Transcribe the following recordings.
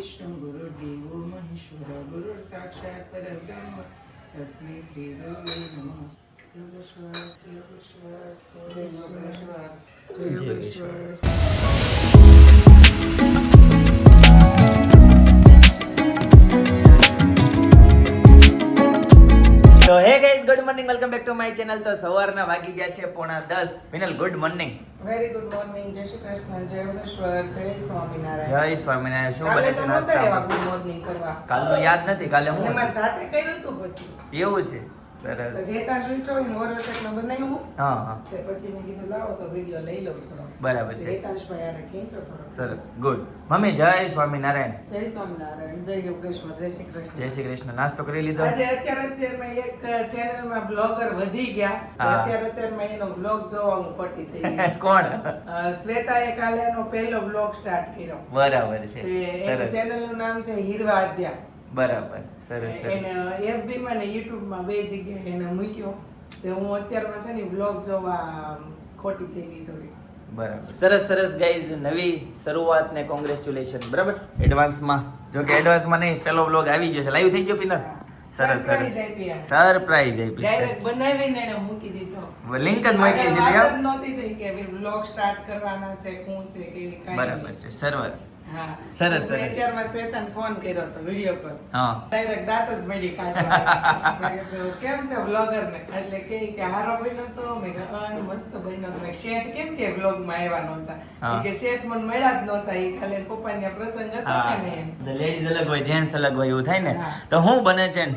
विष्णु गुरुर्देवो महेश्वर गुरुर्साक्षात् परब्रह्म तस्मै श्रीगुरुवे नमः जय जय जय તો hey guys good morning welcome back to my channel તો સવારના વાગી ગયા છે પોણા દસ. Minal good morning very good morning જય શ્રી કૃષ્ણ. જય ઉમેશ્વર જય સ્વામિનારાયણ. જય સ્વામિનારાયણ. શું બને છે નાસ્તામાં? good morning કરવા. કાલનું યાદ નથી. કાલે હું એમાં જાતે કર્યું હતું પછી. એવું છે. ને બરાબર છે. સરસ. ગુડ મમ્મી જય સ્વામિનારાયણ. જય સ્વામિનારાયણ. જય યોગેશ્વર. જય શ્રી કૃષ્ણ. જય શ્રી કૃષ્ણ. નાસ્તો કરી લીધો? આજે અત્યારે અત્યારમાં એક ચેનલમાં બ્લોગર વધી ગયા. અત્યારે અત્યારમાં એનો બ્લોગ જોવા હું ખોટી થઈ કોણ? શ્વેતાએ કાલે એનો પહેલો બ્લોગ સ્ટાર્ટ કર્યો. બરાબર છે. સરસ. ચેનલનું નામ છે હીરવા અધ્યા બરાબર સરસ એને FB માં ને યુટ્યુબમાં માં બે જગ્યાએ એને મૂક્યો. તો હું અત્યારમાં છે ને બ્લોગ જોવા ખોટી થઈ ગઈ થોડી. બરાબર. સરસ સરસ ગાઈઝ નવી શરૂઆત ને કોંગ્રેચ્યુલેશન બરાબર? એડવાન્સમાં જો કે એડવાન્સમાં નહીં પેલો બ્લોગ આવી ગયો છે. લાઈવ થઈ ગયો પિનર સરસ સરસ. સરપ્રાઈઝ આપી ડાયરેક્ટ બનાવીને એને મૂકી દીધો. લિંક જ મોકલી દીધી? નહોતી થઈ કે બ્લોગ સ્ટાર્ટ કરવાના છે કોણ છે બરાબર છે. સરસ. સરસ, સરસ. અત્યારમાં ફોન કર્યો હતો વીડિયો કોલ હા. ડાયરેક્ટ દાંત જ મળી કાઢવા. કેમ છે વ્લોગર ને એટલે કે કે હારો બન્યો તો. મેં મસ્ત બન્યો. મેં શેઠ કેમ કે વ્લોગમાં આવ્યા નહોતા. કે શેઠ મને મળ્યા જ નહોતા. એ ખાલી પપ્પા ને પ્રસંગ હતો કે નહીં લેડીઝ અલગ હોય જેન્ટ્સ અલગ હોય એવું થાય ને? તો હું બને છે ને?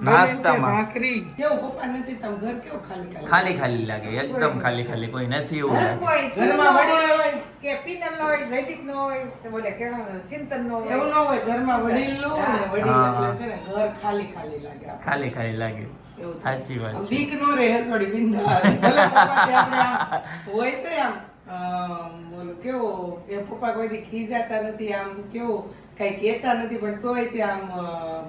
નાસ્તામાં. ભાખરી. કેવું પપ્પા નથી તમે ઘર કેવું ખાલી ખાલી? ખાલી ખાલી લાગે એકદમ ખાલી ખાલી કોઈ નથી એવું લાગે. ઘરમાં વડીલ હોય કે પિનલ નો હોય જયદીપ નો હોય બોલે કેળા ચિંતન નો એવું ન હોય ઘરમાં વડીલ ન હોય ને વડીલ એટલે છે ને ઘર ખાલી ખાલી લાગે ખાલી ખાલી લાગે. સાચી વાત બીક નો રહે થોડી બિંદા હોય તો આમ કેવું એ પપ્પા કોઈ ખીજાતા નથી આમ કેવું કઈ કહેતા નથી પણ તોય તે આમ અ,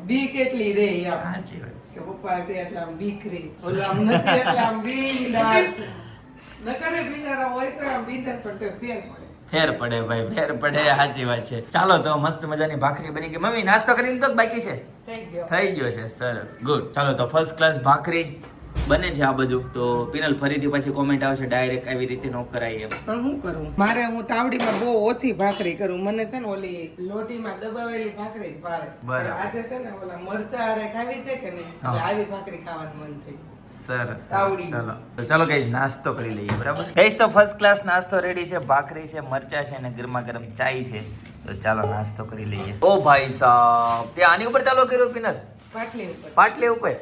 બીક એટલી રહે આમ સાચી વાત કે પપ્પા તે એટલે આમ બીક રે ઓલો આમ નથી એટલે આમ બિંદાસ નકરે બિચારા હોય તો આમ બિંદાસ પણ તો ફેર પડે. ફેર પડે ભાઈ ફેર પડે સાચી વાત છે. ચાલો તો મસ્ત મજાની ભાખરી બની ગઈ. મમ્મી નાસ્તો કરીને તો બાકી છે? થઈ ગયો. થઈ ગયો છે સરસ. ગુડ. ચાલો તો ફર્સ્ટ ક્લાસ ભાખરી બને છે આ બધું? તો પિનલ ફરીથી પછી કોમેન્ટ આવશે ડાયરેક્ટ આવી રીતે નો કરાય એમ. પણ શું કરું? મારે હું તાવડીમાં બહુ ઓછી ભાખરી કરું. મને છે ને ઓલી લોટીમાં દબાવેલી ભાખરી જ ભાવે. બરાબર. આજે છે ને ઓલા મરચા આરે ખાવી છે કે નહીં? આવી ભાખરી ખાવાનું મન થઈ સરસ. ચાલો. તો ચાલો કઈ નાસ્તો કરી લઈએ બરાબર? કઈશ તો ફર્સ્ટ ક્લાસ નાસ્તો રેડી છે ભાખરી છે મરચા છે અને ગરમા ગરમ ચાય છે. તો ચાલો નાસ્તો કરી લઈએ. ઓ ભાઈ સાહેબ તે આની ઉપર ચાલો કર્યો પિનલ? પાટલી ઉપર. પાટલી ઉપર?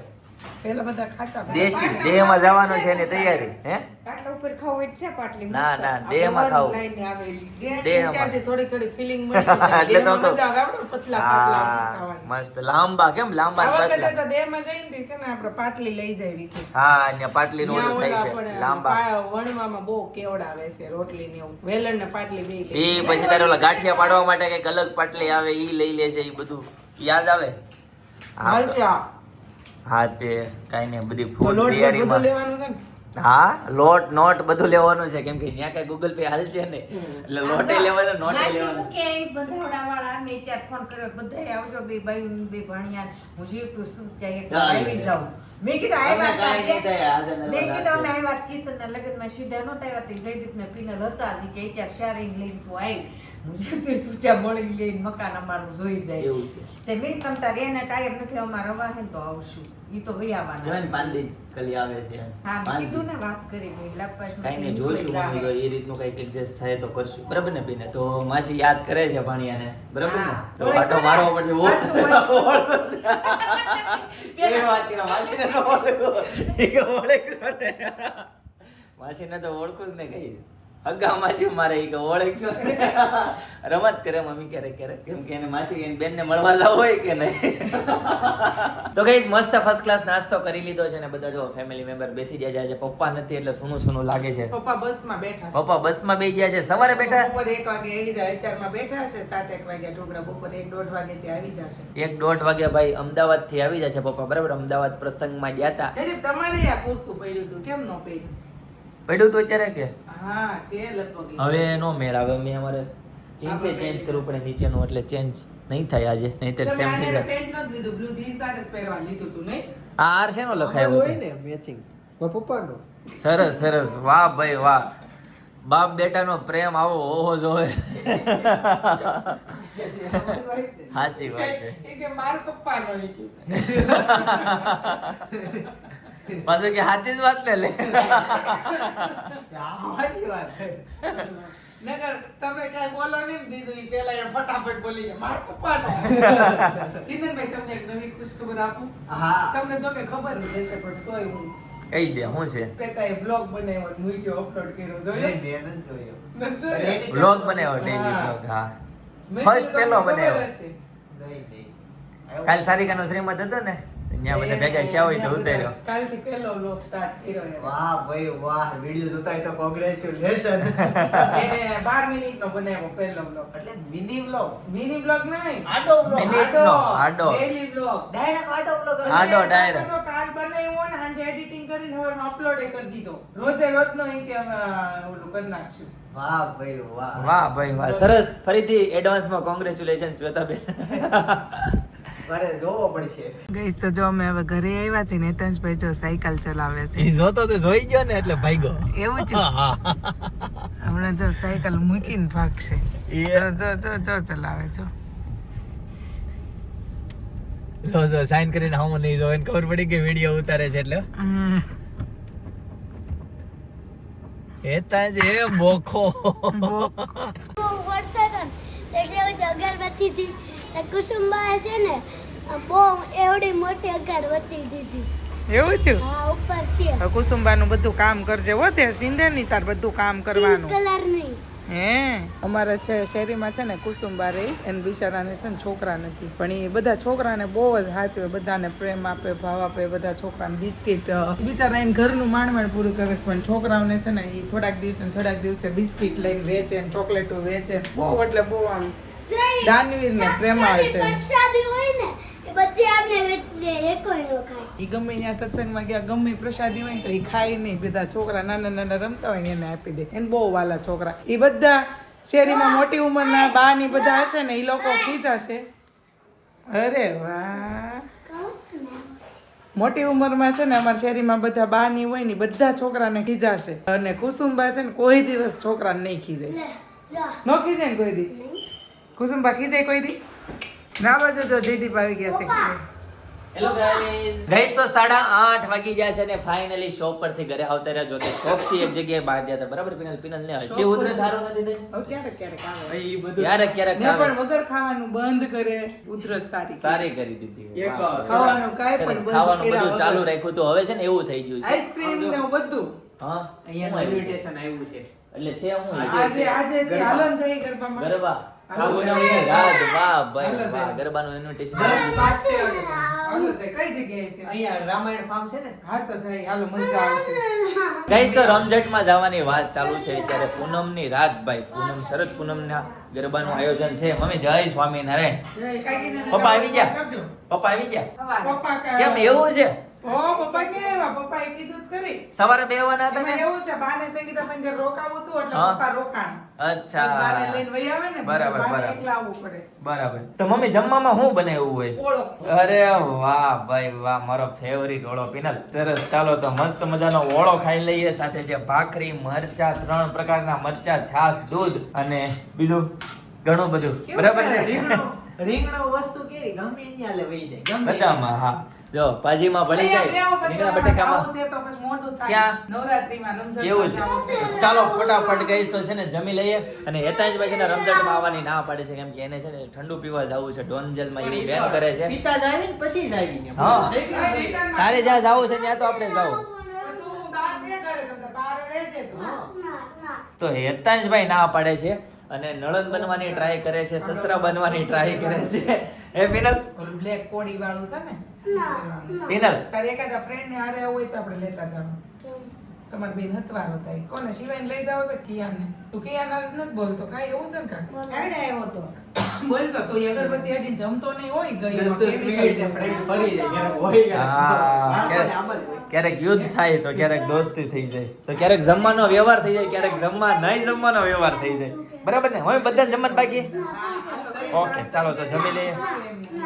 પેલા બધા ખાતા દેશી દેહમાં જવાનું છે એની તૈયારી હે? પાટલા ઉપર ખાવું છે પાટલી ના, ના, દેહમાં ખાવું. લઈને આવેલી. દેહમાં. થોડી થોડી ફિલિંગ મળી એટલે તો મજા આવે આપણે પતલા પાટલા મસ્ત. લાંબા કેમ લાંબા આ ને વખતે પતલા તો દેહમાં જઈને છે ને આપણે પાટલી લઈ જાય છે. હા ને પાટલી નું થાય છે લાંબા. વણવામાં બહુ કેવડાવે છે રોટલી ને એવું. વેલણ ને પાટલી બે લે. એ પછી તારે ઓલા ગાંઠિયા પાડવા માટે કંઈક અલગ પાટલી આવે ઈ લઈ લે છે ઈ બધું. યાદ આવે? હાલ આ. હા તે કાઈ નહીં બધી ફૂલ તૈયારીમાં. લેવાનું છે ને? હા લોટ નોટ બધું લેવાનું છે. કેમ કે ત્યાં કઈ ગૂગલ પે હાલ છે ને. એટલે લોટે લેવાનું નોટ લેવાનું. કે એ બંધાવડાવાળા મે ચાર ફોન કર્યો બધાય આવજો બે ભાઈ બે ભણિયા હું જીવતું શું ત્યાં આવી. જાઉં. મેં કીધું અમને વાત કાંઈ નહીં થાય, આજે મેં નરવા કીધું અમે લાગશે. આવ્યા સીધા નહોતા આવ્યા તે જયદીપ ને પિનલ હતા હજી કે ચાર શેરિંગ લઈને તું આવી હું જીવતું શું ચા મળી લઈને મકાન અમારું જોઈ જાય. તે છે. તે મિલ તમતા ટાઈમ નથી અમારે વાહન ને તો આવશું. ઈ તો ભાઈ જોઈને આવવાના પાંદી કલી આવે છે હા કીધું ને વાત કરી મેં લગભગ કાંઈ નહીં જોઈશું મમ્મી તો એ રીતનું કંઈક એડજસ્ટ થાય તો કરશું. બરાબર ને પીને તો માસી યાદ કરે છે ભાણિયાને. બરાબર ને. તો આટો મારવો પડશે પાક્કું એ વાત કરી માસીને તો ઓળખું. એ કે માસીને તો ઓળખું જ ને કઈ. હગા માસી મારે એ કે ઓળખ છો. રમત કરે મમ્મી ક્યારેક ક્યારેક કેમ કે એને માસી એની બેનને મળવા લાવ હોય કે નહીં. તો ગઈસ મસ્ત ફર્સ્ટ ક્લાસ નાસ્તો કરી લીધો છે ને બધા જો ફેમિલી મેમ્બર બેસી ગયા છે. આજે પપ્પા નથી એટલે સુનું સુનું લાગે છે. પપ્પા બસમાં બેઠા છે. પપ્પા બસમાં બેસી ગયા છે. સવારે બેઠા? બપોર એક વાગે આવી જાય. અત્યારમાં બેઠા છે. સાત એક વાગ્યા ઢોકળા બપોરે એક દોઢ વાગે ત્યાં આવી જશે. એક દોઢ વાગ્યા ભાઈ અમદાવાદથી આવી જાય છે પપ્પા. બરાબર? અમદાવાદ પ્રસંગમાં ગયા હતા તમારે આ કુર્તું પડ્યું હતું. કેમ ન પડ્યું પડ્યું તો અત્યારે કે? હા છે લગભગ હવે નો મેળ આવે મેં અમારે જીન્સે ચેન્જ કરવું પડે નીચેનું એટલે ચેન્જ નહીં થાય આજે નહીં તો સેમ થઈ જાય. પેન્ટ નથી લીધું બ્લુ જીન્સ આ પહેરવા લીધું તું નહીં? આ આર શેનો લખાયો હોય ને મેચિંગ મારા પપ્પાનો. સરસ સરસ. વાહ ભાઈ વાહ. બાપ બેટાનો પ્રેમ આવો ઓહો જ હોય. સાચી વાત છે. કે માર પપ્પાનો પાછું કે સાચી જ વાત ને લે. નગર તમે કઈ બોલો નહીં ને બીજું ઈ પેલા એ ફટાફટ બોલી ગયા માર પપ્પાનો. ચિંતનભાઈ તમને એક નવી ખુશખબર આપું. હા. તમને જો કે ખબર જ હશે પણ કોઈ હું કહી દે શું છે? કેતા એ બ્લોગ બનાવ્યો ને મૂક્યો અપલોડ કર્યો જોયો? મેં મેં નથી જોયો? બ્લોગ બનાવ્યો ડેલી હા. બ્લોગ હા. ફર્સ્ટ ખબર બનાવ્યો. હશે. નહીં નહીં. કાલ સારિકાનો શ્રીમત હતો ને? ત્યાં બધા ભેગા ચા હોય તો ઉતાર્યો. કાલથી પહેલો બ્લોગ સ્ટાર્ટ કર્યો. વાહ ભાઈ વાહ વિડિયો જોતા તો કોંગ્રેચ્યુલેશન એને 12 મિનિટનો બનાવ્યો પહેલો બ્લોગ એટલે મિની વ્લોગ મિની બ્લોગ નહીં. આડો vlog. મિનિટનો, આડો. ડેલી બ્લોગ ડાયરેક્ટ આડો વ્લોગ આડો ડાયરેક્ટ તો કાલ બનાવ્યો ને સાંજે એડિટિંગ કરીને હવે અપલોડ કરી દીધો. રોજે રોજનો ઈ કે અમે ઓલું કરી નાખશું વાહ ભાઈ વાહ. વાહ ભાઈ વાહ સરસ. ફરીથી એડવાન્સમાં કોંગ્રેચ્યુલેશન શ્વેતાબેન મારે જોવો પડશે. ગઈસ તો જો અમે હવે ઘરે આવ્યા છીએ નેતંશભાઈ જો સાયકલ ચલાવે છે. જોતો તો જોઈ ગયો ને એટલે ભાગ્યો એવું છે હમણાં જો સાયકલ મૂકીને ભાગશે. જો જો જો જો ચલાવે જો. જો જો સાઈન કરીને હામો નહીં જો એને ખબર પડી કે વીડિયો ઉતારે છે એટલે. એ તાજ જે બોખો. ને એટલે હું અગરબત્તીથી એ કુસુમબા છે ને બહુ એવડી મોટી અગરબત્તી દીધી. એવું થયું? હા ઉપર છે. હવે કુસુંબાનું બધું કામ કરજે. હો તે સિંધેની તાર બધું કામ કરવાનું. હે? અમારે છે શેરીમાં છે ને કુસુમબા રહી એને બિચારાને છે ને છોકરા નથી. પણ એ બધા છોકરાને બહુ જ સાચવે બધાને પ્રેમ આપે ભાવ આપે બધા છોકરાને બિસ્કિટ બિચારા એને ઘરનું માંડ માંડ પૂરું કરે છે. પણ છોકરાઓને છે ને એ થોડાક દિવસે ને થોડાક દિવસે બિસ્કિટ લઈને વેચે ચોકલેટો વેચે બહુ એટલે બહુ આમ દાનવીર ને આવે છે. ને બધી આપણે વેચી કોઈ નો ખાય. એ ગમે ત્યાં સત્સંગમાં ગયા ગમે પ્રસાદી હોય ને તો એ ખાય નહીં. બધા છોકરા નાના નાના રમતા હોય ને એને આપી દે. એને બહુ વાલા છોકરા. એ બધા શેરીમાં મોટી ઉંમરના બા ની બધા હશે ને એ લોકો ખીજાશે અરે વાહ. ને મોટી ઉંમરમાં છે ને અમારા શેરીમાં બધા બા ની હોય ને ઈ બધા છોકરાને ખીજાશે અને કુસુમબા છે ને કોઈ દિવસ છોકરાને નહીં ખીજાય. ન નો ખીજાય ને કોઈ દી? કુસુમબા ખીજાય કોઈ દી? ના બાજુ જયદીપ આવી ગયા છે. હેલો ગાઈસ તો સાડા આઠ વાગી ગયા છે ને ફાઇનલી શોપ પરથી ઘરે આવતા રહ્યા. જો કે શોપથી એક જગ્યાએ બહાર ગયા હતા. બરાબર પિનલ? પિનલ ને હજી ઉધરસ સારું નથી થઈ ક્યારેક ક્યારેક આવે એ બધું ક્યારેક ક્યારેક આવે. પણ વગર ખાવાનું બંધ કરે સારી સારી કરી દીધી. એક ખાવાનું કાંઈ પણ બંધ ખાવાનું બધું ચાલુ રાખ્યું તો હવે છે ને એવું થઈ ગયું છે. આઈસ્ક્રીમ ને બધું. હા? અહીંયા શું આવ્યું છે? ઇન્વિટેશન આવ્યું છે. એટલે છે હું આજે આજે જે હાલન જઈ ગરબામાં. ગરબા? હાલો સાબુનમની રાત વાહ ભાઈ વાહ ગરબાનું ઇન્વિટેશન દસ પાસે હાલો જાય. કઈ જગ્યાએ છે? અહીંયા રામાયણ ફાર્મ છે ને? હા તો જાય. હાલો મજા આવશે ગાઈસ તો રમઝટમાં જવાની વાત ચાલુ છે. ત્યારે પૂનમની રાત ભાઈ. પૂનમ શરદ પૂનમના ગરબાનું આયોજન છે. મમ્મી જય સ્વામિનારાયણ. પપ્પા આવી ગયા. પપ્પા આવી ગયા? કેમ એવું છે? ઓ પપ્પા કે એવા? પપ્પાએ કીધું જ ખરી. સવારે બેવાના હતા ને? એવું છે બાને સંગીતાબેન ઘરે રોકાવું હતું એટલે પપ્પા રોકાણ. અચ્છા. બાને લઈને વહી આવે ને બરાબર, બરાબર. એકલા પડે. બરાબર. તો મમ્મી જમવામાં શું બનાવ્યું હોય? અરે વાહ ભાઈ વાહ મારો ફેવરિટ ઓળો. પિનલ સરસ. ચાલો તો મસ્ત મજાનો ઓળો ખાઈ લઈએ. સાથે છે ભાખરી મરચા ત્રણ પ્રકારના મરચા છાસ દૂધ અને બીજું ઘણું બધું. બરાબર છે? રીંગણું વસ્તુ કેવી? ગમે ત્યાં લે જાય. બધામાં હા. જો ભાજીમાં ભણી જાય. બટેકામાં. છે તો પછી મોઢું થાય. ક્યાં? નવરાત્રીમાં એવું છે. ચાલો ફટાફટ ગઈશ તો છે ને જમી લઈએ. અને હેતાંશભાઈ છે ને રમઝટમાં આવવાની ના પાડે છે કેમ કે એને છે ને ઠંડુ પીવા જવું છે ડોનજલમાં એની બેન કરે છે. પિતા જ ને પછી જ ને હા. તારે જ્યાં જવું છે ત્યાં તો આપણે જાવ. તો તું. ના ના તો. હેતાંશભાઈ ના પાડે છે અને નળન બનવાની ટ્રાય કરે છે સસરા બનવાની ટ્રાય કરે છે. એ વિનલ બ્લેક કોડી વાળું છે ને? ના તારે એકાદા ફ્રેન્ડ ને હારે હોય તો આપણે લેતા જાવ? તમારી બેન હતવાર હતા કોને શિવાને લઈ જાવ છે કિયાને તું કિયાન નથી બોલતો કાઈ એવું છે ને કાંઈ? કાઢે આવ્યો તો. બોલતો તો અગરબત્તી અડીને જમતો નહીં હોય ગઈ ક્યારેક યુદ્ધ થાય તો ક્યારેક દોસ્તી થઈ જાય. તો ક્યારેક જમવાનો વ્યવહાર થઈ જાય ક્યારેક જમવા નહીં જમવાનો વ્યવહાર થઈ જાય. બરાબર ને? હવે બધાને જમવાનું બાકી? ઓકે ચાલો તો જમી લઈએ.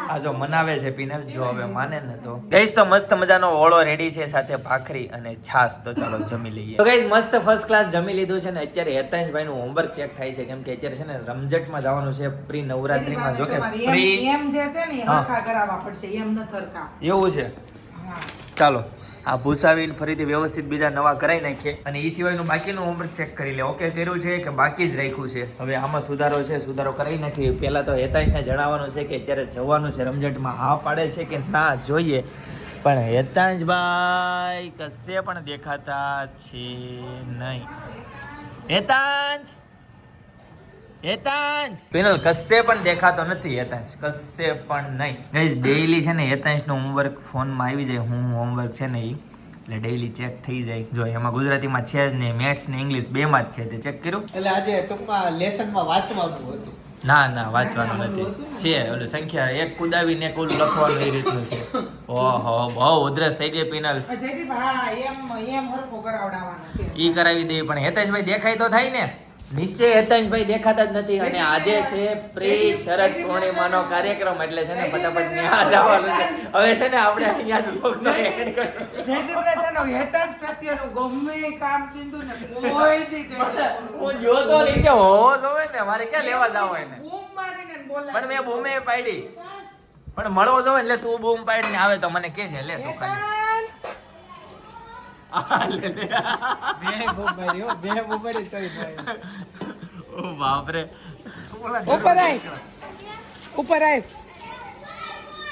આ જો મનાવે છે પીનલ જો હવે માને ને તો. ગઈશ તો મસ્ત મજાનો ઓળો રેડી છે સાથે ભાખરી અને છાસ તો ચાલો જમી લઈએ. તો ગઈશ મસ્ત ફર્સ્ટ ક્લાસ જમી લીધું છે ને અત્યારે હેતાંશભાઈ નું હોમવર્ક ચેક થાય છે કેમ કે અત્યારે છે ને રમઝટમાં જવાનું છે પ્રી નવરાત્રીમાં જો કે પ્રી એમ જે છે ને. હરખા કરાવવા પડશે એમ ન થરકા એવું છે. ચાલો. આ ભૂસાવીને ફરીથી વ્યવસ્થિત બીજા નવા કરાવી નાખીએ અને એ સિવાયનું બાકીનું હોમવર્ક ચેક કરી લે. ઓકે કર્યું છે કે બાકી જ રાખ્યું છે? હવે આમાં સુધારો છે, સુધારો કરાવી નાખીએ પહેલાં તો હેતાંશને જણાવવાનું છે કે અત્યારે જવાનું છે રમઝટમાં. હા પાડે છે કે ના જોઈએ? પણ હેતાંશભાઈ કશે પણ દેખાતા છે નહીં. હેતાંશ! હેતાંશ. પેનલ કશે પણ દેખાતો નથી હેતાંશ કશે પણ નહીં. ગઈસ ડેઈલી છે ને હેતાંશનું હોમવર્ક ફોનમાં આવી જાય હું હોમવર્ક છે ને એ એટલે ડેઈલી ચેક થઈ જાય. જો એમાં ગુજરાતીમાં છે જ નહીં મેથ્સ ને ઇંગ્લિશ બેમાં જ છે તે ચેક કર્યું? એટલે આજે ટૂંકમાં લેસનમાં વાંચવાનું હતું. ના ના વાંચવાનું નથી. છે ઓલું સંખ્યા એક કુદાવીને એક ઓલું લખવાનું એ રીતનું છે. ઓહો બહુ ઉધરસ થઈ ગઈ પિનલ. જયદીપ હા એમ એમ હરખો કરાવડાવવાનો ઈ કરાવી દેવી પણ હેતેશભાઈ દેખાય તો થાય ને. નીચે હેતાંશભાઈ દેખાતા જ નથી અને આજે છે પ્રી શરદ પૂર્ણિમાનો કાર્યક્રમ એટલે છે ને ફટાફટ ત્યાં જવાનું છે. હવે છે ને આપણે અહીંયા જ vlogનો end કરવાનો. જયદીપને છે ને હેતાંશ પ્રત્યેનું ગમે કામ સિંધુ ને કોઈ દી હું જોતો નીચે હોવો જોવે ને મારે ક્યાં લેવા જાવ એને બૂમ મારીને બોલા પણ મેં બૂમે પાડી. પણ મળવો જોવે એટલે તું બૂમ પાડીને આવે તો મને કે છે લે તું ઓ બાપરે. ઉપર આય. ઉપર આય.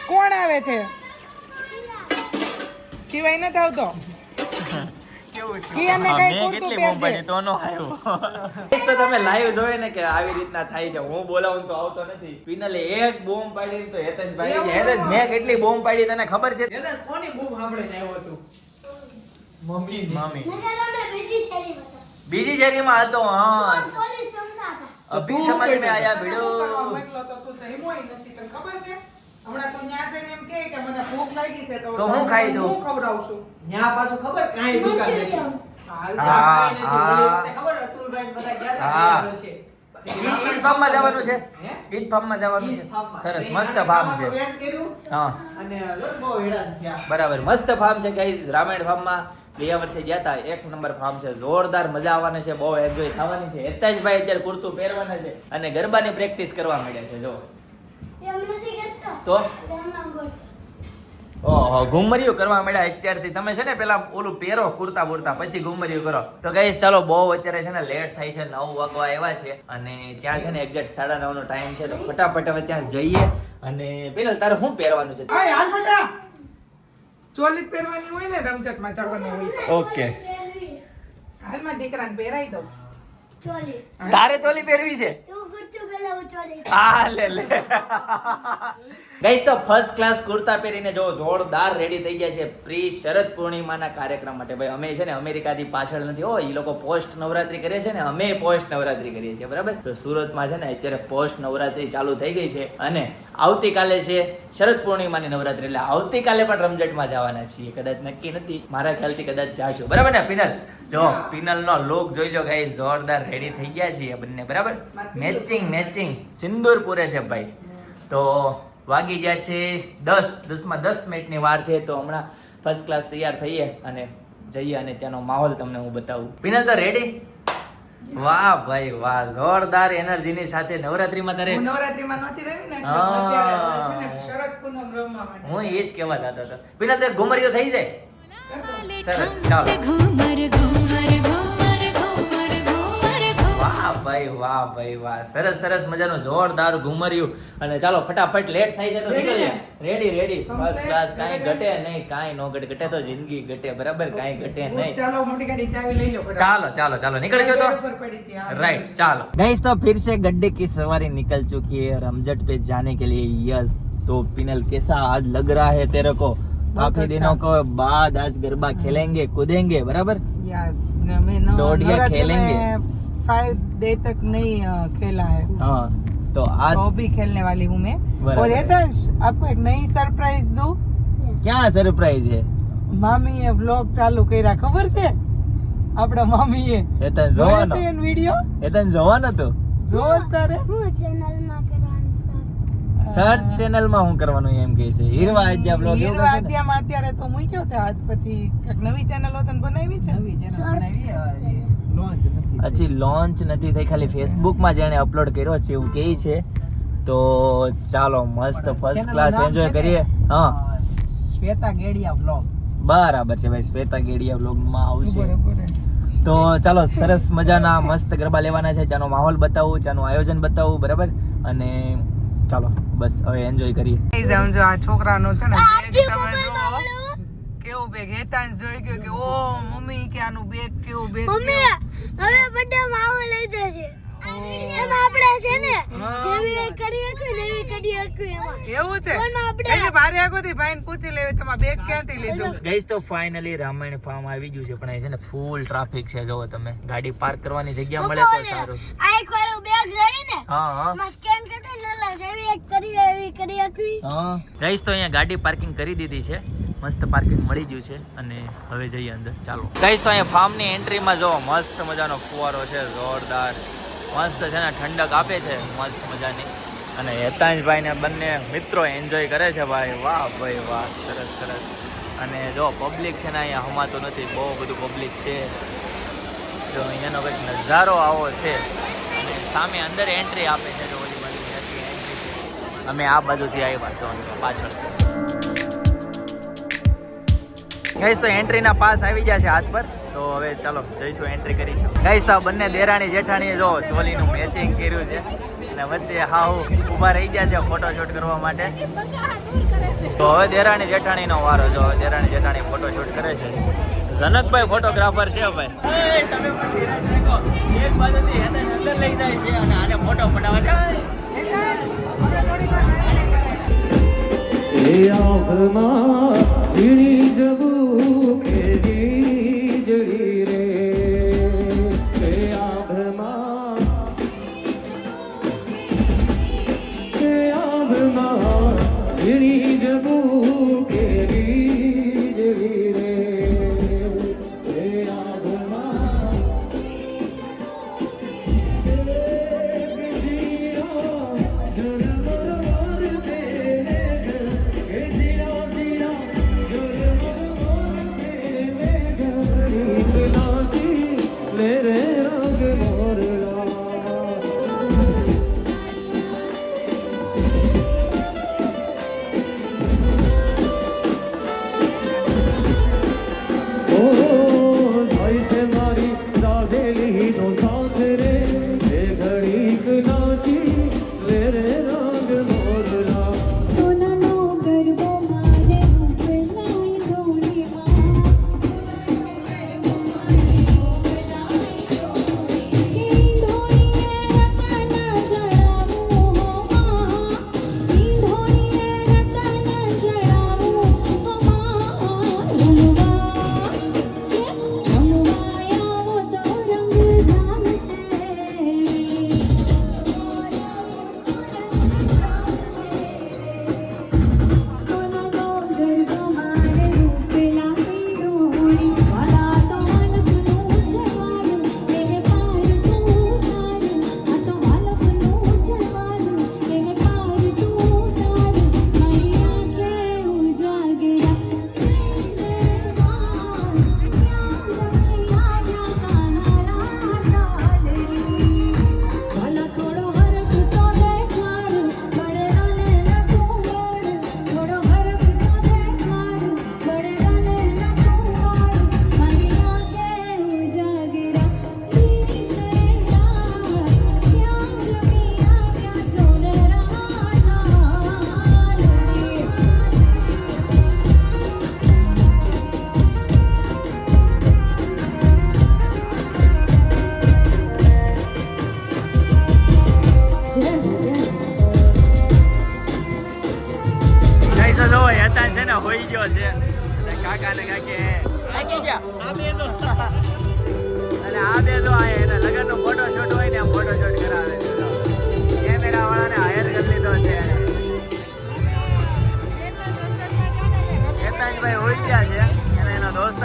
કોણ આવે છે? સિવાય નો તો તમે લાઈવ જોયે ને કે આવી રીતના થાય છે. હું બોલાવું તો આવતો નથી. પિનલે એક બૂમ પાડી તો? હેતેશ મેં કેટલી બૂમ પાડી તને ખબર છે? દાદા કોની બૂમ સાંભળીને આવ્યો તું? મમ્મી મમ્મી બીજી શેરી શેરીમાં હતો હા. પોલીસ અભી સમજ મેં આયા ભીડો. મોકલો તો તું જમ્યોય નથી તને ખબર છે? હમણાં તું ન્યા જઈને એમ કહે કે મને ભૂખ લાગી છે તો હું ખાઈ દઉં. હું ખવડાવું છું ન્યા પાછું ખબર કાંઈ દુકાન નથી? હા, હા. ખબર અતુલભાઈ બધા ગયા ફાર્મમાં જવાનું છે? હે? ફાર્મમાં જવાનું છે. સરસ મસ્ત ફાર્મ છે. હા. અને બરાબર મસ્ત ફાર્મ છે ગાઈઝ રામાયણ ફાર્મમાં ગયા વર્ષે ગયા હતા એક નંબર ફાર્મ છે. જોરદાર મજા આવવાની છે બહુ એન્જોય થવાની છે. હેતાજભાઈ અત્યારે કુર્તું પહેરવાના છે અને ગરબાની પ્રેક્ટિસ કરવા માંડ્યા છે જો. એમ નથી કરતો. તો? ઓહો ઘુમરિયું કરવા માંડ્યા અત્યારથી. તમે છે ને પેલા ઓલું પહેરો કુર્તા બુરતા પછી ઘુમરીઓ કરો. તો ગાઈસ ચાલો બહુ અત્યારે છે ને લેટ થાય છે નવ વાગવા આવ્યા છે અને ત્યાં છે ને એક્ઝેક્ટ સાડા નવ નો ટાઈમ છે. તો ફટાફટ હવે ત્યાં જઈએ અને પેલા તારે શું પહેરવાનું છે? હાય, હાલ બેટા. ચોલી જ પહેરવાની હોય ને રમઝટમાં જવાની હોય ઓકે. હાલમાં દીકરાને પહેરાઈ દઉં ચોલી. તારે ચોલી પહેરવી છે તું કરતો પહેલા હું ચોલી. આ લે લે ગાઈસ તો ફર્સ્ટ ક્લાસ કુર્તા પહેરીને જો જોરદાર રેડી થઈ ગયા છે પ્રી શરદ પૂર્ણિમાના કાર્યક્રમ માટે. ભાઈ અમે છે ને અમેરિકાથી પાછળ નથી હો એ લોકો પોસ્ટ નવરાત્રી કરે છે ને અમે પોસ્ટ નવરાત્રી કરીએ છીએ બરાબર? તો સુરતમાં છે ને અત્યારે પોસ્ટ નવરાત્રી ચાલુ થઈ ગઈ છે અને આવતીકાલે છે શરદ પૂર્ણિમાની નવરાત્રી એટલે આવતીકાલે પણ રમઝટમાં જવાના છીએ. કદાચ નક્કી નથી મારા ખ્યાલથી કદાચ જાશું. બરાબર ને પિનલ? જો પિનલ નો લુક જોઈ લો ગાઈસ જોરદાર રેડી થઈ ગયા છીએ બંને બરાબર? મેચિંગ મેચિંગ સિંદૂર પૂરે છે ભાઈ. તો વાગી ગયા છે દસ દસમાં દસ મિનિટની વાર છે તો હમણાં ફર્સ્ટ ક્લાસ તૈયાર થઈએ અને જઈએ અને ત્યાંનો માહોલ તમને હું બતાવું. પિનલ તો રેડી વાહ ભાઈ વાહ જોરદાર એનર્જીની સાથે નવરાત્રીમાં તારે હું નવરાત્રીમાં નહોતી ને ને એ જ કહેવા જતો હતો. પિનલ તો એક ઘુમરિયો થઈ જાય? સરસ ચાલો. ઘુમર ઘુમર વાહ ભાઈ વાહ ભાઈ વાહ સરસ સરસ મજાનું જોરદાર ઘુમર્યું અને ચાલો ફટાફટ લેટ થાય છે તો Ready નીકળીએ ને? Ready ready Complete, first class કાંઈ ready? ઘટે નહીં કાંઈ નો ઘટે ઘટે તો જિંદગી ઘટે બરાબર કાંઈ ઘટે નહીં ચાલો મોટી ગાડી ચાવી લઈ લો ફટાફટ. ચાલો ચાલો ચાલો નીકળશો તો બેડ ઉપર પડી હતી, હા. राइट चलो गैस तो फिर से गड्ढे की सवारी निकल चुकी है रमजट पे जाने के लिए यस तो पिनल कैसा आज लग रहा है तेरे को काफी अच्छा। दिनों को बाद आज गरबा खेलेंगे कूदेंगे बराबर यस मैं नौ- दौड़िया नवरात्रि खेलेंगे। में फाइव डे तक नहीं अ, खेला है हाँ तो आज तो भी खेलने वाली हूँ मैं बराबर और है। हेतंश आपको एक नई सरप्राइज दूं क्या सरप्राइज है મામીએ વ્લોગ ચાલુ કર્યા ખબર છે આપણા મામીએ એ તને જોયો જોવાનો તો એનો વિડિયો એ તને જોવાનો તો જોવો જ તારે હું ચેનલમાં કરવાનું સર્ચ ચેનલમાં હું કરવાનું એમ કહે છે હીરવા આદ્યા બ્લોગ એવું હીરવા કહેશે ને? આદ્યામાં અત્યારે તો મૂક્યો છે આજ પછી કાંઈક નવી ચેનલ હોત ને બનાવી છે નવી channel બનાવી હવે launch નથી હજી લોન્ચ નથી થઈ ખાલી ફેસબુકમાં જેણે અપલોડ કર્યો છે એવું કહે છે. તો ચાલો મસ્ત ફર્સ્ટ ક્લાસ એન્જોય કરીએ? હા. શ્વેતા ગેડિયા બ્લોગ બરાબર છે ભાઈ શ્વેતા ગેડિયા બ્લોગમાં આવશે. બરોબર તો ચાલો સરસ મજાના મસ્ત ગરબા લેવાના છે. ત્યાંનો માહોલ બતાવું ત્યાંનું આયોજન બતાવું બરાબર? અને ચાલો બસ હવે એન્જોય કરીએ. આમ આ છોકરાનો છે ને તમે. કેવું બેગ હેતાંશ જોઈ ગયો કે ઓ મમ્મી કે આનું બેગ કેવું બેગ મમ્મી હવે બધા માવો લઈ જશે એમ આપણે છે ને જેવી કરી હકવી ને એવી કરી હકવી એવું છે? પણ આપણે- એટલે ભારે આગોથી ભાઈને પૂછી લેવી તમારે બેગ ક્યાંથી લીધું? ગઈસ તો ફાઇનલી રામાયણ ફાર્મ આવી ગયું છે પણ એ છે ને ફૂલ ટ્રાફિક છે જોવો તમે. ગાડી પાર્ક કરવાની જગ્યા મળે તો સારું. આ એક વાળું બેગ જોઈ ને હા હા. સ્કેન કરી લેલા જેવી એક કરી એવી કરી હકવી. હા. ગઈસ તો અહીંયા ગાડી પાર્કિંગ કરી દીધી છે. મસ્ત પાર્કિંગ મળી ગયું છે અને હવે જઈએ અંદર. ચાલો. ગઈશ તો અહીંયા ફાર્મની એન્ટ્રીમાં જો મસ્ત મજાનો ફુવારો છે, જોરદાર. મસ્ત છે ને, ઠંડક આપે છે મસ્ત મજાની. અને હેતાંશભાઈ ને બંને મિત્રો એન્જોય કરે છે ભાઈ. વાહ ભાઈ વાહ, સરસ સરસ. અને જો પબ્લિક છે ને, અહીંયા હમાતું નથી. બહુ બધું પબ્લિક છે. જો અહીંયાનો કંઈક નજારો આવો છે. અને સામે અંદર એન્ટ્રી આપે છે, જો ઓલી બાજુ એન્ટ્રી અમે આ બાજુથી આવ્યા, તો પાછળ. ગઈશ તો એન્ટ્રીના પાસ આવી ગયા છે હાથ પર. તો હવે ચાલો જઈશું એન્ટ્રી કરીશું ગઈશ તો બંને દેરાણી જેઠાણીએ જો ચોલીનું મેચિંગ કર્યું છે. અને વચ્ચે હાહુ ઊભા રહી ગયા છે ફોટોશૂટ કરવા માટે. તો હવે દેરાણી જેઠાણીનો વારો જો હવે દેરાણી જેઠાણી ફોટોશૂટ કરે છે. જનકભાઈ ફોટોગ્રાફર છે ભાઈ. તમે પણ ધીરજ રાખો. એક બાજુથી અંદર લઈ જાય છે અને આને ફોટો પડાવવા છે.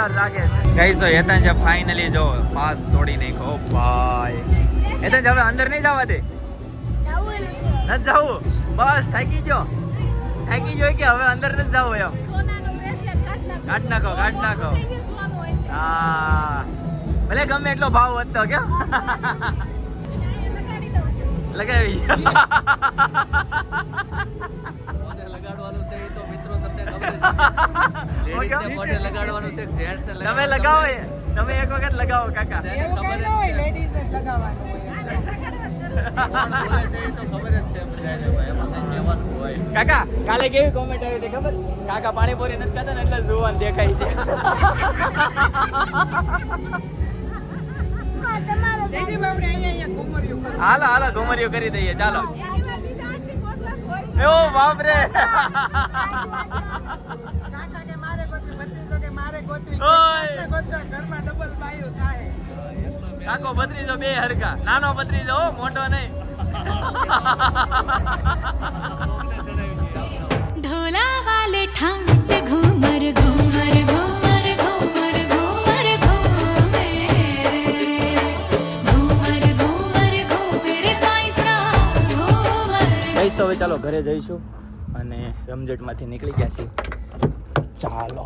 દોસ્તાર લાગે છે. ગઈશ તો હેતાંશ ફાઇનલી જો પાસ તોડી નાખ્યો. ભાઈ. હેતન હવે અંદર નહીં જવા દે. નથી જવું. બસ થાકી ગયો. થાકી ગયો કે હવે અંદર નથી જવું એમ. કાઢ નાખો. કાઢ નાખો હા. ભલે ગમે એટલો ભાવ વધતો કે લગાવી. લગાડવાનું છે તો મિત્રો તમને ખબર તમે લગાવો તમે એક વખત લગાવો કાકા. એવું કઈ ન હોય લેડીઝ ને જ લગાવવાનું હોય. બોલે છે એ તો ખબર જ છે બધાને ભાઈ. એમાં કંઈ કહેવાનું હોય. કાકા કાલે કેવી કોમેન્ટ આવી હતી ખબર? કાકા પાણીપુરી નથી ખાતા ને એટલે જુવાન દેખાય છે. હાલો હાલો ઘુમરીઓ કરી દઈએ ચાલો. ઓ બાપ રે કાકા કે મારે ગોતવી ભત્રીજો કે મારે ગોતવી ઓય. કાકો ભત્રીજો બે હરકા નાનો ભત્રીજો મોટો નહીં. ઢોલા વાલે ઠાંટ ઘુમર ઘુમર ઘુમર તો હવે ચાલો ઘરે જઈશું અને રમઝટમાંથી નીકળી ગયા છીએ. ચાલો.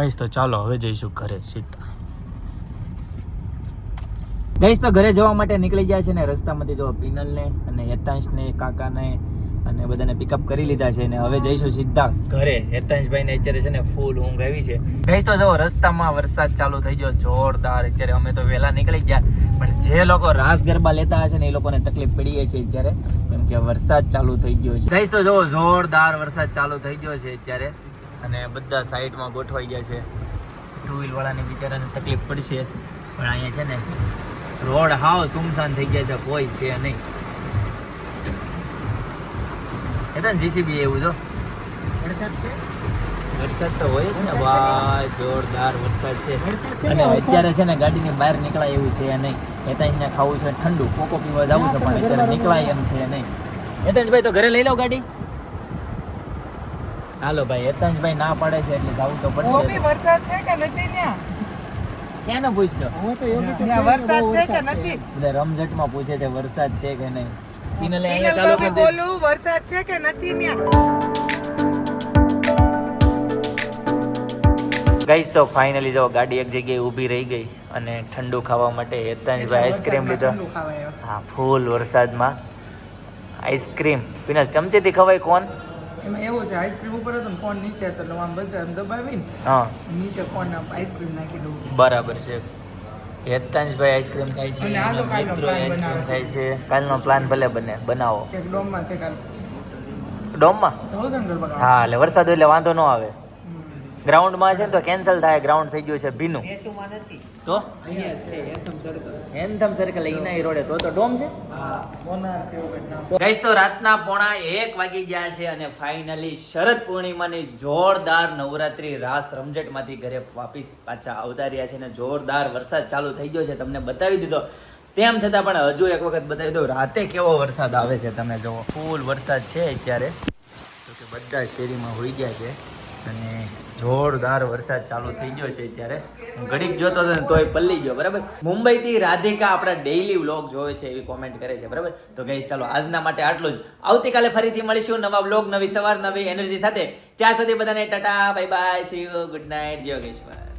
ગઈશ તો ચાલો, હવે જઈશું ઘરે, સીધા. ગઈશ તો ઘરે જવા માટે નીકળી ગયા છે ને, રસ્તામાંથી જો પિનલને અને હેતાંશને, કાકાને અને બધાને પિકઅપ કરી લીધા છે ને, હવે જઈશું સીધા ઘરે. હેતાંશભાઈને અત્યારે છે ને ફૂલ ઊંઘ આવી છે. ગઈશ તો જો, રસ્તામાં વરસાદ ચાલુ થઈ ગયો, જોરદાર. અત્યારે અમે તો વહેલા નીકળી ગયા, પણ જે લોકો રાસ ગરબા લેતા હશે ને, એ લોકોને તકલીફ પડી છે અત્યારે, કેમ કે વરસાદ ચાલુ થઈ ગયો છે. ગઈશ તો જો, જોરદાર વરસાદ ચાલુ થઈ ગયો છે અત્યારે. અને બધા સાઈડમાં ગોઠવાઈ ગયા છે. ટુ વ્હીલ વાળાને બિચારાને તકલીફ પડશે. પણ અહીંયા છે ને રોડ હાવ સુમસાન થઈ ગયા છે કોઈ છે નહીં. એટલે જીસીબી એવું જો. વરસાદ તો હોય જ ને ભાઈ જોરદાર વરસાદ છે. અને અત્યારે છે ને ગાડીની બહાર નીકળાય એવું છે નહીં. હેતાંશને ખાવું છે ઠંડુ. કોકો પીવા જવું છે પણ અત્યારે નીકળાય એમ છે નહીં. હેતાંશભાઈ તો ઘરે લઈ લો ગાડી? હાલો ભાઈ હેતનભાઈ ના પાડે છે એટલે જવું તો ઓબી પડશે વરસાદ છે કે નથી ત્યાં? ક્યાં ને પૂછશો? ત્યાં વરસાદ છે કે નથી? બધા રમઝટમાં પૂછે છે વરસાદ છે કે નહીં? પિનલે એને ચાલુ કરી બોલું વરસાદ છે કે નથી ત્યાં? ગાઈસ તો ફાઇનલી જો ગાડી એક જગ્યાએ ઊભી રહી ગઈ અને ઠંડુ ખાવા માટે હેતાંશભાઈ આઈસ્ક્રીમ લીધો. હા ફૂલ વરસાદમાં આઈસ્ક્રીમ પિનલ ચમચેથી ખવાય કોણ? એમાં એવું છે આઈસ્ક્રીમ ઉપર હતો ને કોણ નીચે હતો એટલે આમ બસ આમ દબાવીને હા. નીચે કોણ આઈસ્ક્રીમ નાખી દઉં બરાબર છે. હેતાંશભાઈ આઈસ્ક્રીમ ખાય છે મિત્રો આઈસ્ક્રીમ. ખાય છે. કાલનો પ્લાન ભલે બને બનાવો. ડોમમાં છે કાલ. ડોમમાં? હા એટલે વરસાદ એટલે વાંધો ન આવે. ગ્રાઉન્ડમાં છે ને તો કેન્સલ થાય ગ્રાઉન્ડ થઈ ગયું છે ભીનું. તો? એન્થમ સર્કલ ઈના રોડે. તો તો ડોમ છે. ગઈશ તો રાતના પોણા એક વાગી ગયા છે અને ફાઇનલી શરદ પૂર્ણિમાની જોરદાર નવરાત્રી રાસ રમઝટમાંથી ઘરે વાપીસ પાછા આવતા રહ્યા છે અને જોરદાર વરસાદ ચાલુ થઈ ગયો છે. તમને બતાવી દીધો. તેમ છતાં પણ હજુ એક વખત બતાવી દઉં રાતે કેવો વરસાદ આવે છે તમે જુઓ. ફૂલ વરસાદ છે અત્યારે. તો કે બધા શેરીમાં હોઈ ગયા છે અને જોરદાર વરસાદ ચાલુ થઈ ગયો છે અત્યારે. હું ઘડીક જોતો હતો ને તોય પલ્લી ગયો, બરાબર? મુંબઈથી રાધિકા આપણા ડેઈલી વ્લોગ જોવે છે એવી કોમેન્ટ કરે છે, બરાબર? તો ગઈ ચાલો, આજના માટે આટલું જ. આવતીકાલે ફરીથી મળીશું નવા વ્લોગ નવી સવાર, નવી એનર્જી સાથે. ત્યાં સુધી બધાને tata bye bye see you good night જય યોગેશ્વર.